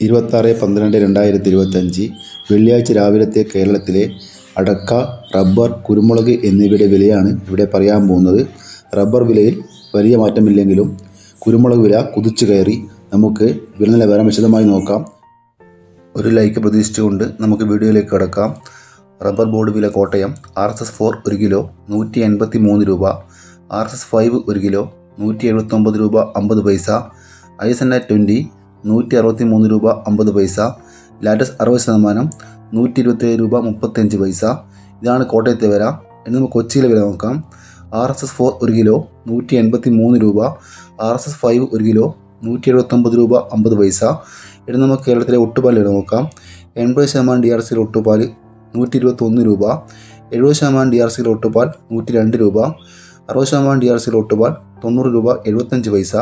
ഇരുപത്താറ് പന്ത്രണ്ട് രണ്ടായിരത്തി ഇരുപത്തഞ്ച് വെള്ളിയാഴ്ച രാവിലത്തെ കേരളത്തിലെ അടക്ക റബ്ബർ കുരുമുളക് എന്നിവയുടെ വിലയാണ് ഇവിടെ പറയാൻ പോകുന്നത്. റബ്ബർ വിലയിൽ വലിയ മാറ്റമില്ലെങ്കിലും കുരുമുളക് വില കുതിച്ചു കയറി. നമുക്ക് വില നിലവാരം വിശദമായി നോക്കാം. ഒരു ലൈക്ക് പ്രതീക്ഷിച്ചുകൊണ്ട് നമുക്ക് വീഡിയോയിലേക്ക് കടക്കാം. റബ്ബർ ബോർഡ് വില Kottayam R S S four ഒരു കിലോ നൂറ്റി എൺപത്തി മൂന്ന് രൂപ. ആർ എസ് എസ് ഫൈവ് ഒരു കിലോ നൂറ്റി എഴുപത്തൊമ്പത് രൂപ അമ്പത് പൈസ. I S N A twenty നൂറ്റി അറുപത്തി മൂന്ന് രൂപ അമ്പത് പൈസ. ലാറ്റസ് അറുപത് ശതമാനം നൂറ്റി ഇരുപത്തേഴ് രൂപ മുപ്പത്തഞ്ച് പൈസ. ഇതാണ് കോട്ടയത്തെ വില. ഇനി നമുക്ക് കൊച്ചിയിലെ വില നോക്കാം. ആർ എസ് എസ് ഫോർ ഒരു കിലോ നൂറ്റി എൺപത്തി മൂന്ന് രൂപ. ആർ എസ് എസ് ഫൈവ് ഒരു കിലോ നൂറ്റി എഴുപത്തൊമ്പത് രൂപ അമ്പത് പൈസ. ഇനി നമുക്ക് കേരളത്തിലെ ഒട്ടുപാൽ വില നോക്കാം. എൺപത് ശതമാനം ഡി ആർ സിയിലെ ഒട്ടുപാൽ നൂറ്റി ഇരുപത്തൊന്ന് രൂപ. എഴുപത് ശതമാനം ഡി ആർ സിയിലെ ഒട്ടുപാൽ നൂറ്റി രണ്ട് രൂപ. അറുപത് ശതമാനം ഡി ആർ സിയിലെ ഒട്ടുപാൽ തൊണ്ണൂറ് രൂപ എഴുപത്തഞ്ച് പൈസ.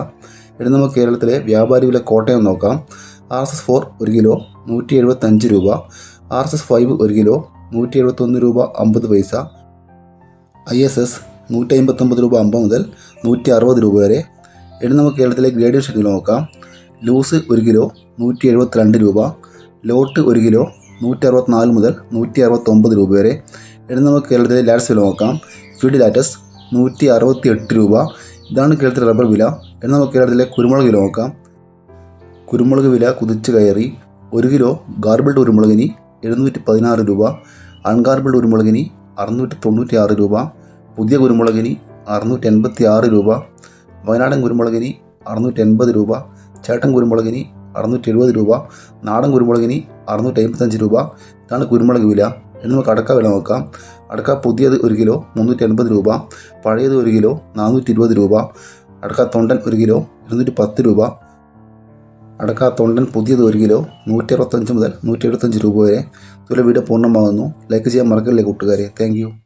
ഇനി നമുക്ക് കേരളത്തിലെ വ്യാപാരി വില കോട്ടയം നോക്കാം. ആർ എസ് എസ് ഫോർ ഒരു കിലോ നൂറ്റി എഴുപത്തഞ്ച് രൂപ. ആർ എസ് എസ് ഫൈവ് ഒരു കിലോ നൂറ്റി എഴുപത്തൊന്ന് രൂപ അമ്പത് പൈസ. ഐ എസ് എസ് നൂറ്റി അമ്പത്തൊമ്പത് രൂപ അമ്പത് മുതൽ നൂറ്റി അറുപത് രൂപ വരെ. ഇനി നമുക്ക് കേരളത്തിലെ ഗ്രേഡ് ഷെഡ്യൂൾ നോക്കാം. ലൂസ് ഒരു കിലോ നൂറ്റി എഴുപത്തിരണ്ട് രൂപ. ലോട്ട് ഒരു കിലോ നൂറ്റി അറുപത്തിനാല് മുതൽ നൂറ്റി അറുപത്തൊമ്പത് രൂപ വരെ. ഇനി നമുക്ക് കേരളത്തിലെ ലാറ്റ്സ് വില നോക്കാം. ഫീഡ് ലാറ്റസ് നൂറ്റി അറുപത്തി എട്ട് രൂപ. ഇതാണ് കേരളത്തിലെ റബ്ബർ വില. എന്നാൽ നമുക്ക് കേരളത്തിലെ കുരുമുളക് വില നോക്കാം. കുരുമുളക് വില കുതിച്ചു കയറി. ഒരു കിലോ ഗാർബിൾഡ് കുരുമുളകിന് എഴുന്നൂറ്റി പതിനാറ് രൂപ. അൺഗാർബിൾഡ് കുരുമുളകിന് അറുന്നൂറ്റി തൊണ്ണൂറ്റി ആറ് രൂപ. പുതിയ കുരുമുളകിന് അറുന്നൂറ്റി എൺപത്തി ആറ് രൂപ. വയനാടൻ കുരുമുളകിന് അറുന്നൂറ്റി എൺപത് രൂപ. ചേട്ടൻ കുരുമുളകിന് അറുന്നൂറ്റി എഴുപത് രൂപ. നാടൻ കുരുമുളകിന് അറുന്നൂറ്റി അമ്പത്തഞ്ച് രൂപ. ഇതാണ് കുരുമുളക് വില. ഇനി നമുക്ക് അടക്ക വില നോക്കാം. അടക്ക പുതിയത് ഒരു കിലോ മുന്നൂറ്റി എൺപത് രൂപ പഴയത് ഒരു കിലോ നാനൂറ്റി ഇരുപത് രൂപ അടക്ക തൊണ്ടൻ ഒരു കിലോ ഇരുന്നൂറ്റി പത്ത് രൂപ അടക്ക തൊണ്ടൻ പുതിയത് ഒരു കിലോ നൂറ്റി അറുപത്തഞ്ച് മുതൽ നൂറ്റി എഴുപത്തഞ്ച് രൂപ വരെ. തുല വീഡിയോ പൂർണമാകുന്നു. ലൈക്ക് ചെയ്യാൻ മറക്കല്ലേ കൂട്ടുകാരെ. താങ്ക്